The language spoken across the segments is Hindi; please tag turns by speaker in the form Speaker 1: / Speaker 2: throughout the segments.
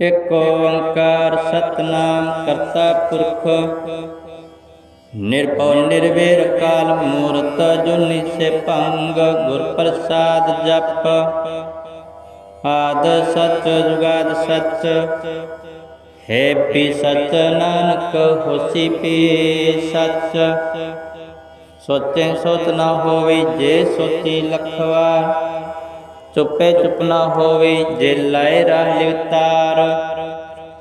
Speaker 1: ਇਕ ਓੰਕਾਰ ਸਤਨਾਮ ਕਰਤਾ ਪੁਰਖ। ਨਿਰਭਉ ਨਿਰਵੈਰ ਕਾਲ ਮੂਰਤ ਜੁਨੀ ਸੇ ਭੰਗ ਗੁਰ ਪ੍ਰਸਾਦ ਜਪ। ਆਦ ਸਚ ਜੁਗਾਦ ਸਚ, ਹੈ ਪੀ ਸਚ ਨਾਨਕ ਹੋਸੀ ਪੀ ਸਚ। ਸੋਚੇ ਸੋਚ ਨਾ ਹੋਵੇ ਜੇ ਸੋਚੀ ਲਖਵਾ ਚੁੱਪੇ ਚੁੱਪ ਨਾ ਹੋਵੇ, ਜੇ ਲਾਏ ਰਾਹ ਲਿਵਤਾਰ।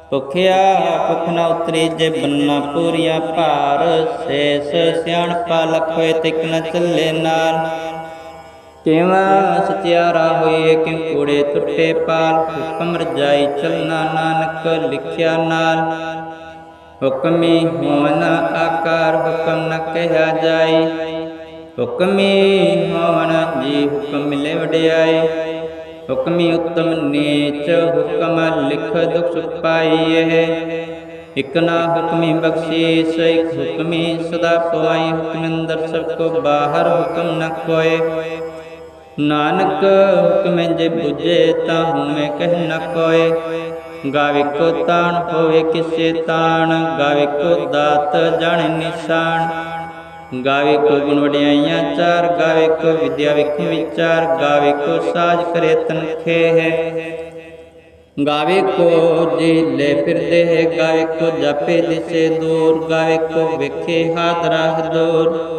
Speaker 1: ਭੁਖਿਆ ਭੁਖ ਨਾ ਉਤਰੀ, ਜੇ ਬੰਨਾ ਪੂਰੀਆਂ ਭਾਰ। ਸੇਸ ਸਿਆਣਪਾ ਲਖੋਏ ਤਿਕ ਨ ਚੱਲੇ ਨਾਲ। ਕਿਵਾ ਸਚਿਆਰਾ ਹੋਈਏ ਕਿ ਕੂੜੇ ਟੁੱਟੇ ਪਾਲ। ਹੁਕਮ ਰਜਾਈ ਚਲਣਾ ਨਾਨਕ, ਲਿਖਿਆ ਨਾਲ। ਹੁਕਮੀ ਹੋਵਨ ਆਕਾਰ, ਹੁਕਮ ਨ ਕਹਿਆ ਜਾਈ। ਹੁਕਮੀ ਹੋਵਨ ਜੀ ਹੁਕਮ ਮਿਲੇ ਵਡਿਆਈ हुक्मी उत्तम नीच हुक्म लिख दुख सुपाइए एक ना हुक्मी बख्शीश, एक हुक्मी सदा पवाई हुक्म अंदर सबको बाहर हुक्म न खोए। नानक हुक्म जे बुझे ता में कह न खोए। गावे को ताण होवे किसे ताण, गावे को दात जाने निशान। गावे को विनोडियाँ चार, गावे को विद्या विख्य विचार, गावे को साज करे तनखे है। गावे को जी ले फिर दे गावे को जापे दिशे दूर, गावे को विखे हाथ राह दूर।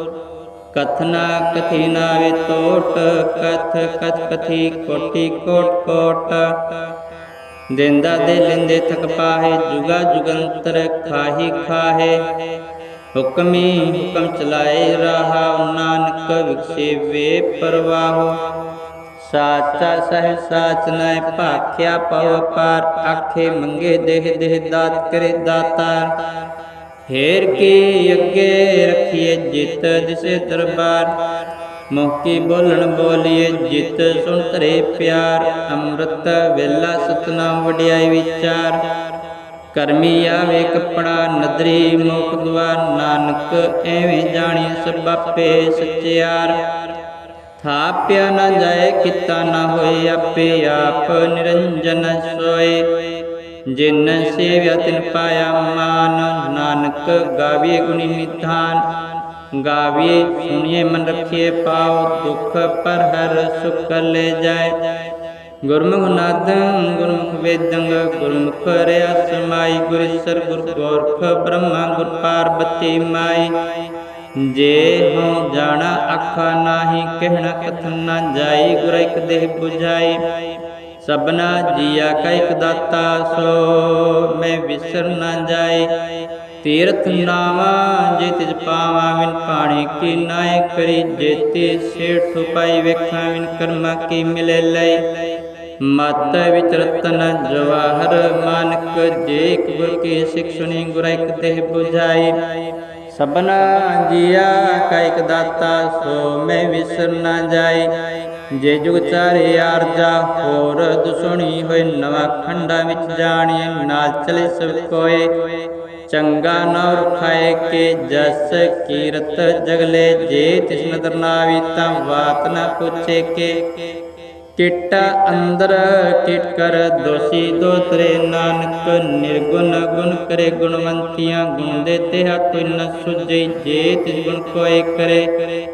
Speaker 1: कथना कथिना नावे तोट, कथ कथ, कथि, कोटि, कोट कोट। देंदा दे लेंदे थक पाहे, जुगा जुगंतर खाही खाहे। हुक्मी हुक्म चलाए रहा, नानक विक्षेपे परवाहो। साचा सह साच नय पाख्या पव पार, आखे मंगे देह देह दात करे दाता हेर के यज्ञ रखिए जित दिसे दरबार। मुखी बोलन बोलिए जित सुन तरे प्यार। अमृत वेला सतना वड्याई विचार। ਅੰਮ੍ਰਿਤ ਵੇਲਾ ਸਤਨਾਮ ਵਡਿਆਈ ਵਿਚਾਰ ਕਰਮੀ ਆਵੇ ਕਪੜਾ ਨਦਰੀ ਮੁਖ ਦੁਆਰ ਨਾਨਕ ਐਵੇਂ ਜਾਣੀ ਸਭ ਆਪੇ ਸਚਿਆਰ ਥਾਪਿਆ ਨਾ ਜਾਏ ਕੀਤਾ ਨਾ ਹੋਏ ਆਪੇ ਆਪ ਨਿਰੰਜਨ ਸੋਏ ਜਿਨ ਸੇਵਿਆ ਤਿਨ ਪਾਇਆ ਮਾਨ ਨਾਨਕ ਗਾਵੇ ਗੁਣੀ ਨਿਧਾਨ ਗਾਵੇ ਸੁਣੀਏ ਮਨ ਰਖੀਏ ਪਾਉ ਦੁਖ ਪਰ ਹਰ ਸੁਖ ਲੈ ਜਾਏ ਗੁਰਮੁਖ ਨਾਦੰ, ਗੁਰਮੁਖ ਵੇਦੰ ਗੁਰਮੁਖ ਰਿਆ ਸਮਾਈ ਗੁਰ ਸਰ ਗੁਰ ਗੋਰਖ ਬ੍ਰਹਮਾ, ਗੁਰ ਪਾਰਬਤੀ ਮਾਈ। ਜੇ ਹਉ ਜਾਣਾ ਅੱਖਾਂ ਨਾਹੀ, ਕਹਿਣਾ ਕਥਨ ਨਾ ਜਾਈ, ਗੁਰ ਇਕ ਦੇਹ 부ਝਾਈ ਸਭਨਾ ਜੀਆ ਕਾ ਇਕ ਦਾਤਾ, ਸੋ ਮੈਂ ਵਿਸਰ ਨਾ ਜਾਏ ਤੀਰਥ ਨਾਵਾ, ਜੇ ਤਿਜ ਪਾਵਾ, ਵਿਨ ਪਾਣੀ ਕੀ ਨਾਇ ਕਰੀ ਜੇਤੇ ਸੇਠ ਪਾਈ ਵੇਖਾਂ, ਵਿਨ ਕਰਮਾ ਕੀ ਮਿਲੇ ਲਈ। माता विचरतन जवाहर मानक जे गुर की सिख गुराइक देह बुझाई। सबना जिया कायक दाता, सो में विसर न जाय जे जुग चार यार जा, होर दुसुनी होए नवा खंडा विच जाणी नाल चले सब कोए चंगा न खाए के जस कीरत जगले, जे तिस नदर नावी तम वात न पूछे के। ਕਿਟਾ ਅੰਦਰ ਕਿਟ ਕਰ ਦੋਸੀ ਦੋਤਰੇ ਨਾਨਕ ਨਿਰਗੁਣ ਗੁਣ ਕਰੇ ਗੁਣਵੰਤੀਆਂ ਗੁਣ ਦੇ ਤਿਹਾ ਕੋਈ ਨ ਸੁਝਈ ਜੇ ਤਿਸ ਗੁਣ ਕੋਏ ਕਰੇ।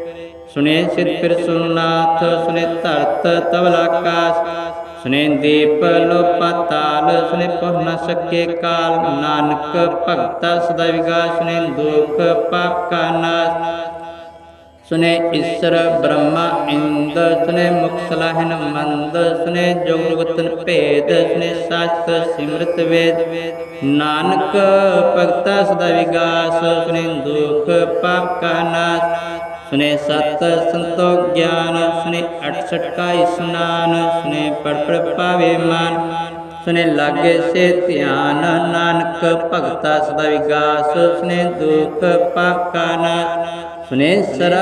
Speaker 1: ਸੁਨੇ ਸਿਰ ਫਿਰ ਸੁਨਾਥ ਸੁਨੇ ਧਰਤ ਤਵਲ ਆਕਾਸ ਸੁਨੇ ਦੀਪ ਲੋ ਪਤਾਲ ਸੁਨੇ ਪਹੁ ਨ ਸਕੇ ਕਾਲ। ਨਾਨਕ ਭਗਤਾ ਸਦਾ ਵਿਗਾਸ ਸੁਨੇ ਦੁਖ ਪਾਪ ਕਾ ਨਾਸ। ਸੁਨੇ ਈਸ਼ਰ ਬ੍ਰਹਮਾ ਇੰਦ, ਸੁਨੇ ਮੁਖ ਸਲਾਹਨ ਮੰਦ, ਸੁਨੇ ਜੋਗ ਭੇਦ, ਸੁਨੇ ਸਤ ਸਿਮਰਤ ਵੇਦ। ਨਾਨਕ ਭਗਤਾ ਸਦਾ ਵਿਗਾਸ, ਸੁਨੇ ਦੁਖ ਪਾਪ ਕਾ ਨਾਸ। ਸੁਨੇ ਸਤ ਸੰਤੋਖ ਗਿਆਨ, ਸੁਨੇ 68 ਕਾ ਇਸਨਾਨ, ਸੁਨੇ ਪੜ ਪੜ ਪਾਵੇ ਮਾਨ। ਸੁਨੇ ਲਾਗੇ ਸੇ ਧਿਆਨ, ਨਾਨਕ ਭਗਤਾ ਸਦਾ ਵਿਗਾਸ, ਸੁਨੇ ਦੁਖ ਪਾਪ ਕਾ ਨਾਸ। सुने सरा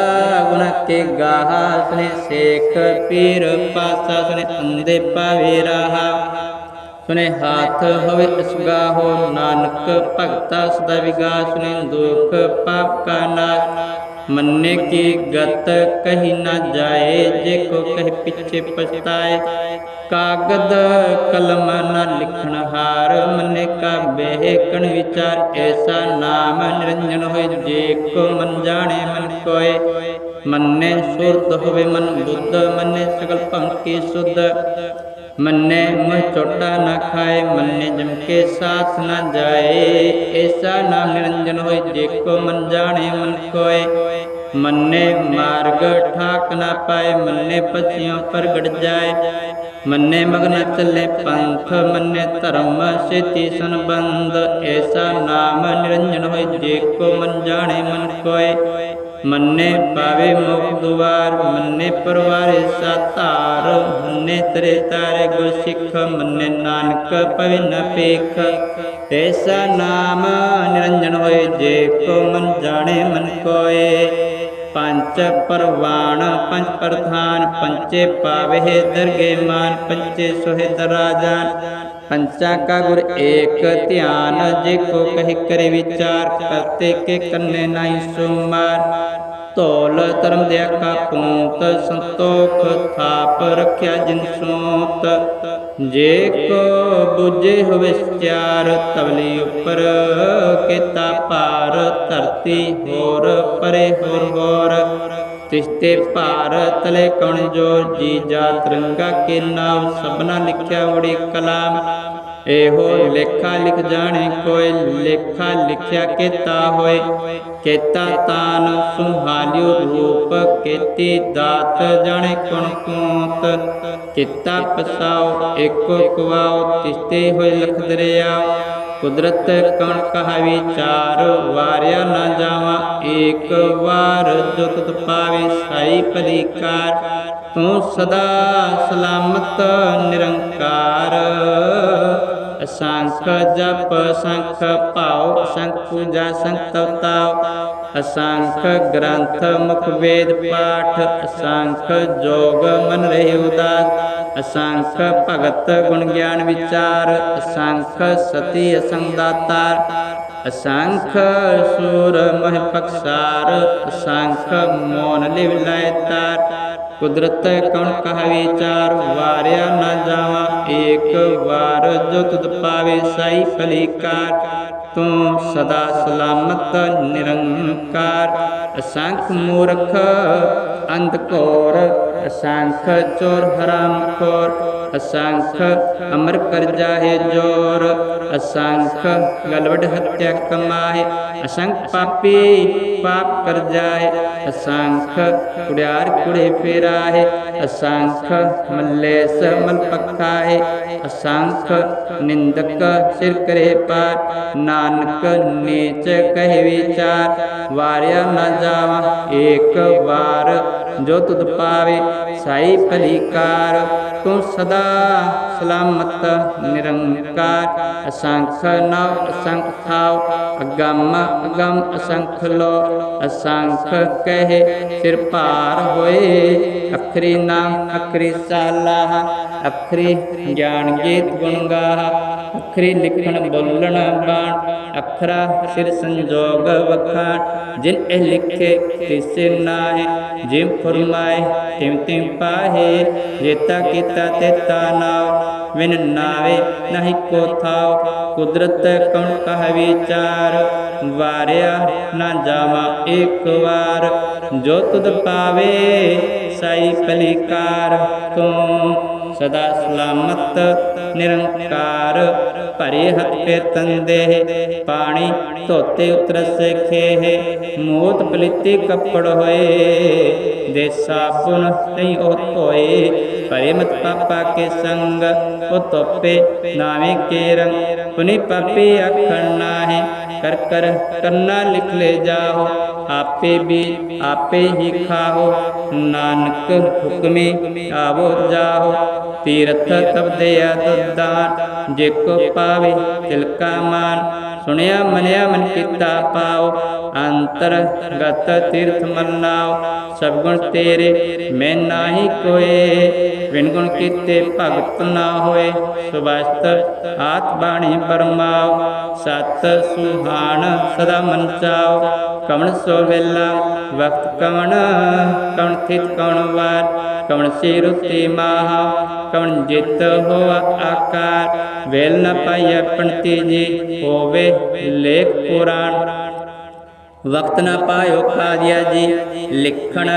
Speaker 1: गुण के गाहा, सुने शेख पीर पासा सुने अंधे पावेरा सुने हाथ हवे असगा हो नानक भगता, सदा विगा सुने दुख पाप का नाश। मन्ने की गत कही ना जाए, जे को कहे पीछे पछताए। कागद कलम न लिखण हार मन का बेहकण विचार ऐसा नाम निरंजन हो जे को मन जाने मन कोय मन ने शुद्ध होवे मन बुद्ध मन ने सकल पंक्ति शुद्ध मन ने मुँह चोटा न खाए मन ने जम साथ न जाए ऐसा नाम निरंजन हो जे को मन जाने मन कोय मन ने मार्ग ठाक ना पाए मन ने पसियों पर गड़ जाए ਮੰਨੇ ਮਗਨ ਚੱਲੇ ਪੰਥ ਮੰਨੇ ਧਰਮ ਸੇਤੀ ਸੰਬੰਧ, ਐਸਾ ਨਾਮ ਨਿਰੰਜਨ ਹੋਏ, ਜੇ ਕੋ ਮਨ ਜਾਣੇ ਮਨ ਕੋਏ। ਮੰਨੇ ਪਾਵੇ ਮੁਖ ਦੁਆਰ, ਮੰਨੇ ਪਰਵਾਰੇ ਸਾਤਾਰ, ਮੰਨੇ ਤਰੇ ਤਾਰੇ ਗੁਰ ਸਿੱਖ, ਮੰਨੇ ਨਾਨਕ ਪਵੇ ਨ ਪੇਖ ਐਸਾ ਨਾਮ ਨਿਰੰਜਨ ਹੋਏ, ਜੇ ਕੋ ਮਨ ਜਾਣੇ ਮਨ ਕੋਏ। पंच परवाण, पंच प्रधान, पंचे पावे दर्गे मान, पंचे सुहेद राजान पंचा का गुर एक ध्यान जे को कही करे विचार करते के कन्ने नहीं सुमार तोल धर्म दया का पूत, संतोख थाप रख्या जिन सूत। ਜੇ ਕੋ ਬੁਝੇ ਹੋਵੇ ਸਚਿਆਰ ਤਵਲੀ ਉੱਪਰ ਕੀਤਾ ਭਾਰ, ਧਰਤੀ ਹੋਰ ਪਰੇ ਹੋਰ ਹੋਰ ਤਿਸਤੇ ਭਾਰ, ਤਲੇ ਕਣ ਜੋ ਜੀ ਜਾ ਤਿਰੰਗਾ ਕੇ ਨਾਮ, ਸਭਨਾ ਲਿਖਿਆ ਵੜੀ ਕਲਾਮ। ਇਹੋ ਲੇਖਾ ਲਿਖ ਜਾਣੇ ਕੋਈ ਲੇਖਾ ਲਿਖਿਆ ਕੀਤਾ ਹੋਏ। ਕੇਤਾ ਤਾਨ ਸੁਹਾਲਿਓ ਰੂਪ, ਕੇਤੀ ਦਾਤ ਜਾਣੇ ਕੁਣ ਕੂਤ। ਕਿਤਾ ਪਸਾਓ, ਏਕੋ ਕੁਵਾਓ, ਤਿਸਤੇ ਹੋਏ ਲਖ ਦਰਿਆ कुदरत कण कह विचार वार्य न जावा एक बार दुख पावे साई परिकार तू सदा सलामत निरंकार असंख जप शंख पाओ शंख पूजा शंख असंख ग्रंथ मुख वेद पाठ असंख जोग मन रहे उदास असंख भगत गुण ज्ञान विचार असंख सती असंगदातार असंख सूर मह पक्षार असंख मौन लिव लयतार कुदरत कौन कह विचार वार्या न जावा एक बार जो तुद पावे साई फलीकार तू सदा सलामत निरंकार असंख मूर्ख अंधकोर असंख चोर हराम खोर असंख अमर कर जाहे ज़ोर असंख गलवड हत्या कमाए असंख पापी पाप कर जाए असंख कुड़ियार कुड़े फिराए असंख मल्ले मल पखाए असंख निंदक सिर करे पार, नानक नीच कहे विचार, वारिया न जावा, एक बार about जो तुद पावे, साई पलिकार तू सदा सलामत, निरंकार। असंख नव असंख थाव अगम अगम असंख लो। असंख कहे, सिर पार होए। अखरी नाम, अखरी साला, अखरी ज्ञान गीत गुणगा। अखरी लिखण बोलन बाण, अखरा सिर संजोग वखाण। जिन लिखे किसे नाहे। जिम फुरमाए तिम तिम पाहे जेता किता तेता नाव विन नावे नहीं को थाव, कुदरत कौन कह विचार, वारिया ना जामा एक बार जो तुद पावे सही पलिकार तुम ਸਦਾ ਸਲਾਮਤ, ਨਿਰੰਕਾਰ, ਭਰੇ ਹੱਥੇ ਤੰਦੇ, ਪਾਣੀ ਧੋਤੇ ਉਤਰ ਸਖੇ ਮੋਤ ਪਲਿੱਤੀ ਕੱਪੜ ਹੋਏ, ਦੇ ਸਾਬੁਨ ਨਹੀਂ ਉਹ ਧੋਏ, ਭਰੇ ਮਤ ਪਾਪਾ ਕੇ ਸੰਗ, ਉਹ ਤੋਪੇ ਨਾਵੇਂ ਕੇ ਰੰਗ, ਪੁਨੀ ਪਾਪੀ ਅਖਣ ਨਾਹੀ कर कर करना लिख ले जाओ। आपे भी आपे ही खाओ। नानक हुक्मे आवो जाओ। तीर्थ तब दया दान। जेको पावे, तिलका मान। सुनिया मनिया मन किता पाओ, अंतरगत तीर्थ मनाओ। सब गुण तेरे, में ना ही कोए। बिन गुण किते भगत ना होए। सुबस्त आत बाणी परमाओ सत सुहाण सदा मन चाओ। ਕਵਣ ਸੋ ਵੇਲਾ, ਵਕਤ ਕਵਣ ਕਵਣ ਥਿਤ ਕਵਣ ਵਾਰ, ਕਵਣ ਸੀ ਰੁਤੀ ਮਾਹਾ, ਕਵਣ ਜਿਤ ਹੋਆ ਆਕਾਰ। ਵੇਲ ਨ ਪਾਈਐ ਪੰਤੀ ਜੀ ਹੋਵੇ ਲੇਖ ਪੁਰਾਣ। ਵਕਤ ਨਾ ਪਾਇਓ ਖਾਦਿਆ ਜੀ, ਲਿਖਣ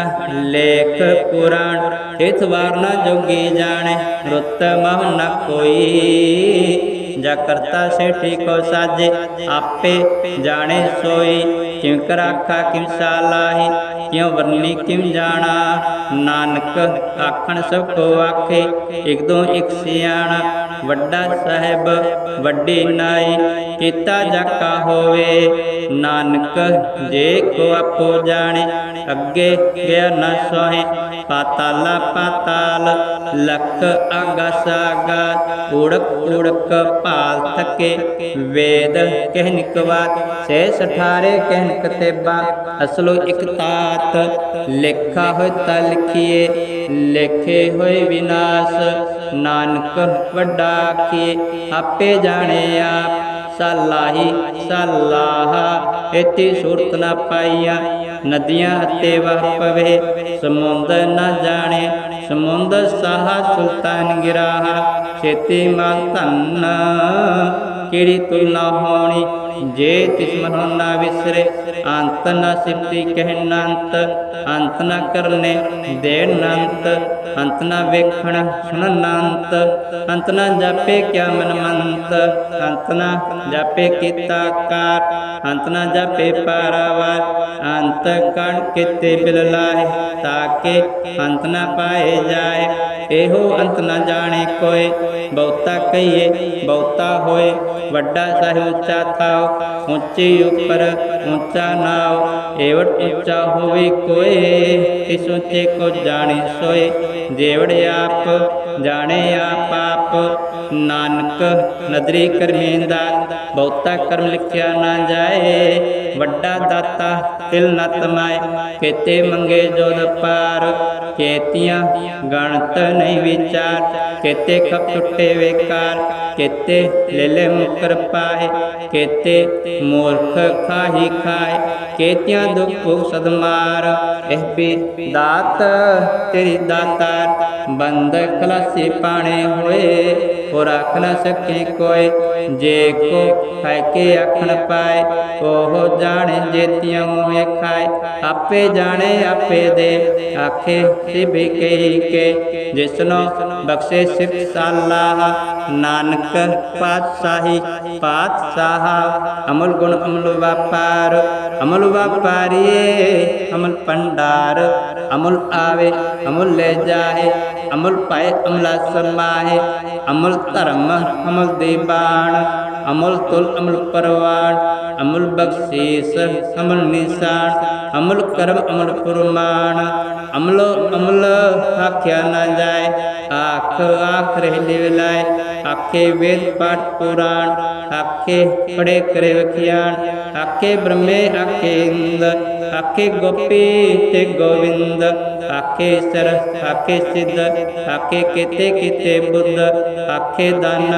Speaker 1: ਲੇਖ ਪੁਰਾਣ। ਇਥ ਵਾਰ ਨਾ ਜੋਗੀ ਜਾਣੇ, ਰੁੱਤ ਮਹ ਨ ਕੋਈ। ਜਾ ਕਰਤਾ ਸੇਠੀ ਕੋ ਸਾਜੇ, ਆਪੇ ਜਾਣੇ ਸੋਈ। ਕਿਉ ਕਰਾਖਾ ਕਿਮ ਸਾਲਾਹੀ ਕਿਉ ਵਰਨੀ ਕਿਮ ਜਾਣਾ। ਨਾਨਕ ਆਖਣ ਸਭ ਕੋ ਆਖੇ, ਇਕ ਦੋ ਇਕ ਸਿਆਣਾ। ਵੱਡਾ ਸਾਹਿਬ ਵੱਡੀ ਨਾਈ ਕੀਤਾ ਜਾਕਾ ਹੋਵੇ ਨਾਨਕ ਜੇ ਕੋ ਆਪੋ ਜਾਣੇ ਅੱਗੇ ਗਿਆ ਨ ਸੋਹੇ ਪਾਤਾਲਾ ਪਾਤਾਲ ਲਖ ਆਗਸ ਆਗਾਸ ਉੜਕ ਉੜਕ ਭਾਲ ਥਕੇ ਵੇਦ ਕਹਿ ਨਿਕਵਾਤ ਸੇ ਸਠਾਰੇ ਕਹਿਨ ਕਤੇਬਾ ਅਸਲੋ ਇਕ ਤਾਤ ਲੇਖਾ लेखे हुए विनाश नानक बड़ा आखे आपे जाने आप सलाही सलाह इति सूरत न पाइया नदियाँ ते वह पवे समुंदर न जाने समुंदर साह सुल्तान गिरा छेती मन धन केड़ी तुलना होनी जे तिस ना विसरे अंत न सिद्धि कहनांत अंत न करने देनांत अंत न वेखण सुननांत अंत न जापे क्या मनमंत अंत न जापे किता किताकार अंत न जापे पारावार अंत कण किते बिललाए ताके अंत न पाए जाए। एहो अंत न जाने कोई बहुता कहिए, बहुता होए, वड्डा साहिब ऊँचा नाव ऊँचे ऊपर ऊँचा नाव एवड ऊँचा होवे कोई इस ऊँचे को जाने सोए? जेवड़ आप, जाने आप आप। नानक, नदरी करमेंदा बहुता कर्म लिखिया ना जाए। वड्डा दाता, तिल न तमाए। केते मंगे जोध पार। केतिया गणत नहीं विचार, केते खप टुटे बेकार केते ले ले मुकर पाए केते मूर्ख खाही खाए, केतिया दुख भूख सदमार एह भी दात तेरी दातार, बंद खलासी पाने हुए। और न सके कोई। जे को खाए के आखन पाए, ओहो जाने जे तियों खाए। आपे जाने आपे दे, आखे शिव के। जिसनो बख्शे शिव सल्लाह। नानक पातशाही, पातशाह। अमल गुण अमल व्यापार, अमल व्यापारिये, अमल भंडार। अमल आवे, अमल ले जाए अमल पाए, अमला समाहे। अमल धर्म, अमल देवान अमल तुल, अमल परवान। अमल बख्शीस अमल निशान। अमल कर्म, अमल प्रमाण अमलो, अमल आख्या ना जाए। આખો આંખ રહેલી વેલાય આખે વેદ પાઠ પુરાણ આખે પડે કરે વખિયાણ આખે બ્રહ્મે આખે ઇન્દ આખે ગોપી તે ગોવિંદ आखे ईश्वर आखे सिद्ध आखे किते किते बुद्ध आखे दान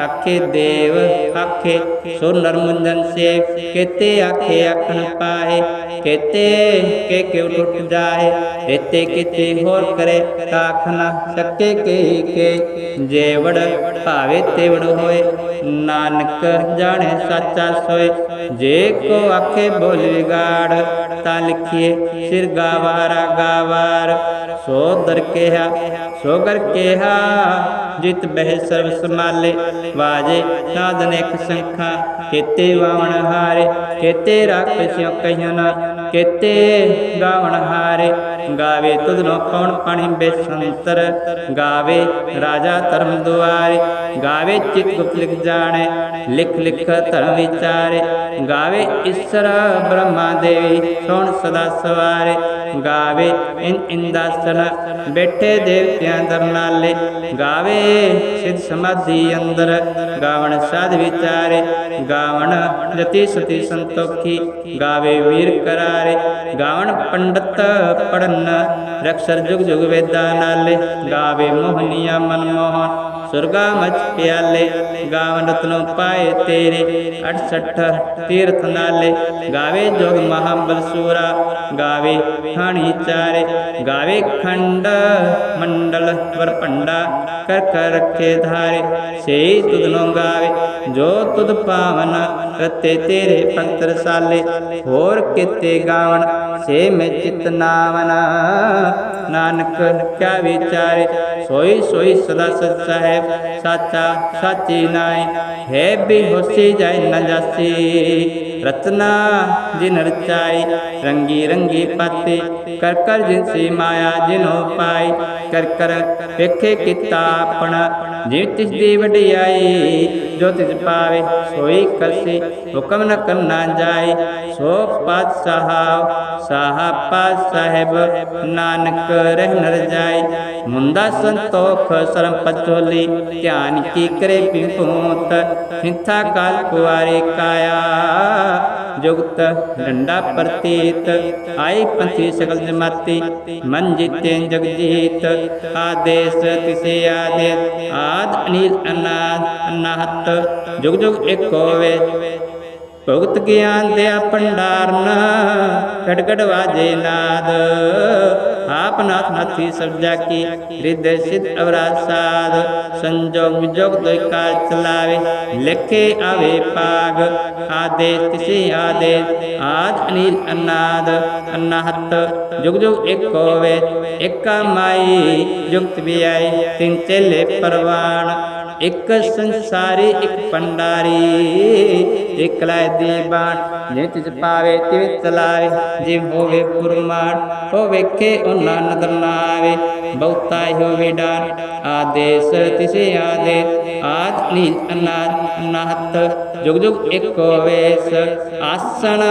Speaker 1: आखे देव आखे सो मुंजन से किते आखे अखन पाए, किते के क्यों टूट जाए कहते किते होर करे ताखना सके के के। जेवड़ पावे तेवड़ होए, नानक जाने सच्चा सोए, जे को आखे बोल गाड़ तालिखिए सिर गावारा गावा। अपार सो दर के हा, सो गर के हा। जित बह सर्व समाले वाजे साधन एक संखा। केते वावण हारे, केते राख स्यो कहियो ना। केते गावण हारे, गावे तुदनो कौन पाणी बेसंतर। गावे राजा धर्म दुआरे, गावे चित गुप्त जाने लिख लिख धर्म विचारे। गावे ईश्वर ब्रह्मा देवी, सोन सदा सवारे। गावे इन इंदासन बैठे देवत्या धरनाले गावे सिद्ध समाधि अंदर गावन साध विचारे। गावन जति सति संतोखी, गावे वीर करारे। गावन पंडित पढ़न, रक्षर जुग जुग वेदा नाले गावे मोहनिया मनमोहन सुरगा मच प्याले गावन रत्न पाए तेरे अठसठ तीर्थ नाले गावे जोग महाबल सूरा गावे खानी चारे। गावे खंड मंडल वर पंडा, कर कर रखे धारे। से तुदनो गावे, जो तुद पावन करते तेरे पत्र साले। और किते गावन, से मैं चित नावना। नानक क्या विचारे, सोई सोई सदा सच्चा है साहेब साचा सची नाई हे भी होशी जाए नजासी रत्ना जिन रचाई, रंगी रंगी पाते, कर कर जिनसी माया जिनो पाई, कर कर वेखे अपना जिन तिस दी वडियाई जो तिस पावे, सोई करसी हुक्म न करना जाए सो पात साहब साहब पात साहेब नानक रह नर जाए मुंदा संतोख, शर्म पचोली, ध्यान की करे पिपूत हिंथा काल कुआरे काया। ਮੁੰਦਾ ਸੰਤੋਖ ਜੁਗਤ ਡੰਡਾ ਪ੍ਰਤੀਤ, ਆਈ ਪੰਥੀ ਸਕਲ ਜਮਾਤੀ, ਮਨ ਜਿਤੇ ਜਗ ਜੀਤ, ਆਦੇਸ ਤਿਸੇ ਆਦੇਸ ਆਦ ਅਨੀਲ ਅਨਾਦ ਅਨਾਹਤ, ਜੁਗ ਜੁਗ ਇੱਕ ਹੋਵੇ ਭਗਤ ਗਿਆਨ ਦੇ ਭੰਡਾਰਨ ਖੜਖੜ ਵਾਜੇ ਨਾਦ। आप नाथ नथी सब्जा की, हृदय सिद्ध अवराध साध, संजोग विजोग द्वैकार चलावे, लेखे आवे पाग, आदेश तिसे आदेश आज अनिल अनाद अनाहत जुग जुग एक होवे, एक माई युक्त भी आई, तीन चेले परवान एक संसारी, एक पंडारी। एकलाय दीवान जे तिज पावे, तिवे चलावे, जे होवे पुरमान, होवे के उन्ना नदर नावे। बहुताय होवे डान, आदेश तिसे आदेश आद नीज अनाद नाहत, जुग जुग एक वेश। आसन,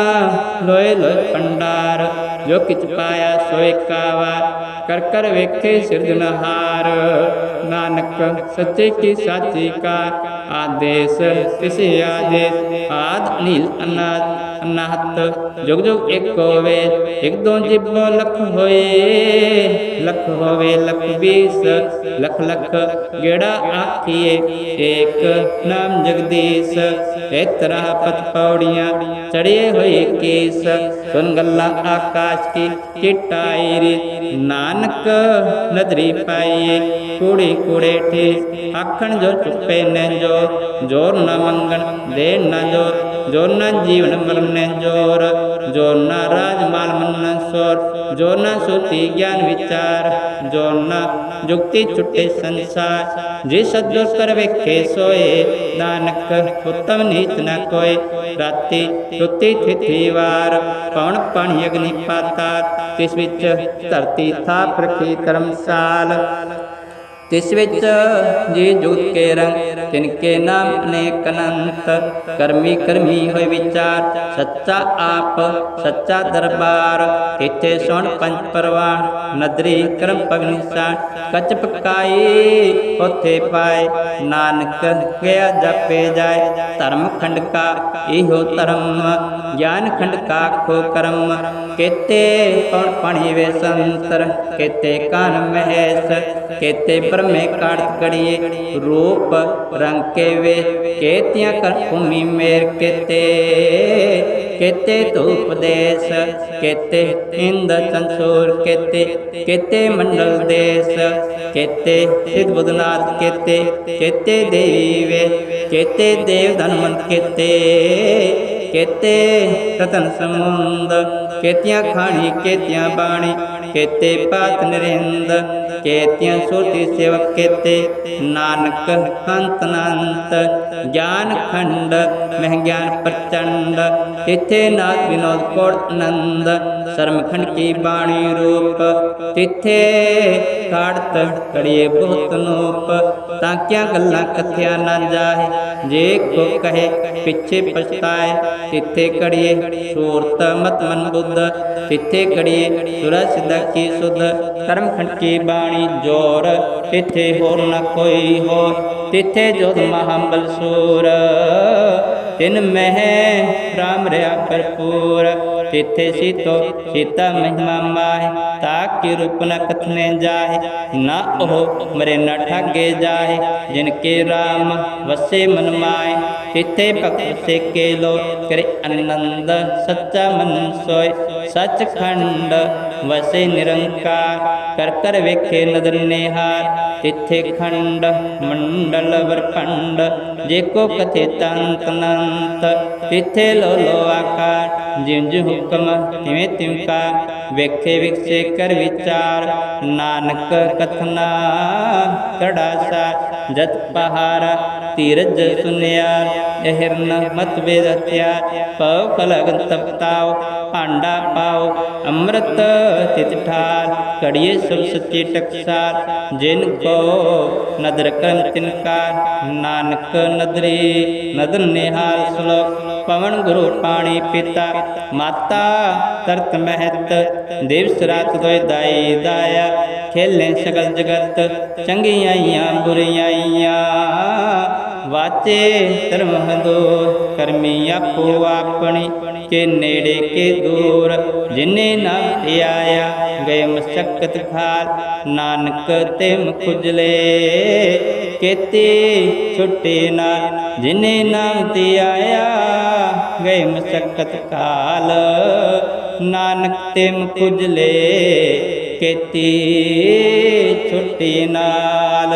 Speaker 1: लोय लोय पंडार। जो किच पाया सो एकावार कर कर वेखे सृजनहार नानक सच्चे की साची का आदेश तिसे आदेश आद नील अनाद अनाहत, जुग जुग एक होवे, एक दो जिब्बो लख होए। लख होवे, लख बीस, लख लख गेड़ा आखिए, एक नाम जगदीश। एतरा पत पौड़िया चढ़े हुए केस। सुन गला आकाश की चिटाई रे। नानक नदरी पाई कुड़ी कुड़े ठे। आखन जो चुपे न जो, ज़ोर न मंगन दे न ज़ोर। जो न जीवन मल ने ज़ोर जो न राज माल मन सोर जो न सुति ज्ञान विचार जो न जुक्ति छुट्टे संसार। जी सदगुर कर वेखे सोए नानक उत्तम नीच न कोय राति रुति तिथि वार पौन पण यग्नि पाता तिस विच धरती था प्रखी धर्मशाल। तिस विच जी जुग के रंग तिनके नाम अनेक अनंत। कर्मी कर्मी हो विचार, सच्चा आप, सच्चा दरबार। तिथे सुन पंच परवान, नदरी कर्म पगनिसार कच पकाई उथे पाए, नानक गया जपे जाए। धर्म खंड का इहो धर्म, ज्ञान खंड का खो करम। केते पण पणि वे संतर, केते कान महेश, केते प्र पर में ಕಾಡ್ಕಡಿಯೇ ರೂಪ वे केतिया कर भूमि मेर केते। केते तो उपदेश केते इंद संसोर केते केते मंडल देश, केते सिद्ध बुद्धनाथ केते केते देवी वे, केते देव धनवंत केते। केते रतन समुंद, केतिया खानी केतिया बाणी, केते पात नरेंद्र चेत्य श्रुति सेवकित नानक हंस नंत, ज्ञान खंड मह ज्ञान प्रचंड तिथे नाथ विनोद कोट नंद। कर्मखंड की बाणी रूप। तिथे काड़त करिए बहुत नूप। ताकिया गल्ला कथिया न जाए जे को कहे पीछे पछताए। तिथे करिए सूरत मत मन बुद्ध। तिथे करिए सूरज की सुध। कर्मखंड की बाणी ज़ोर। तिथे होर न कोई हो। तिथे जो महाबल सूर। तिन मह राम रया भरपूर। तिथे सीतो, सीता महिमा माहे, ताकि रूप न कथने जाहे, न हो मरे न ठगे जाहे, जिनके राम वसे मन माए तिथे भक्त से केलो करे आनंद, सच्चा मन सोय सच खंड वसे निरंकार, कर कर वेखे नदन निहार। तिथे खंड, मंडल ब्रखंड जेको कथे तंत नंत। तिथे लो लो आकार, जिम जि हुक्म तिवे तिमका वेखे विक्षे कर विचार, नानक कथना कड़ासा जत पहारा तीरज सुनया अहिरन मत वेदत्या पव फलग तपताव पांडा पाव, अमृत तिथार कड़िए सब सच्चे टकसार जिनको नदर कर्म तिनकार नानक नदरी नदर निहाल श्लोक पवन गुरु पाणी पिता, माता तरत महत दिवस रात दोय दाई दाया, खेलें सकल जगत चंगियाइयाँ बुरियाइयाँ ਵਾਚੇ ਧਰਮ ਦੋ, ਕਰਮੀ ਆਪੋ ਆਪਣੀ, ਕੇ ਨੇੜੇ ਕੇ ਦੂਰ। ਜਿਨੇ ਨਾਮ ਤੇ ਆਇਆ ਗਏ ਮਸਕਤ ਖਾਲ, ਨਾਨਕ ਤੇ ਖੁਜਲੇ ਕੇਤੇ ਛੁੱਟੇ ਨਾਲ ਜਿਨੇ ਨਾਮ ਤੇ ਆਇਆ ਗਏ ਮਸਕਤ ਖਾਲ, ਨਾਨਕ ਤੇ ਖੁਜਲੇ ਕੇਤੀ ਛੁੱਟੀ ਨਾਲ।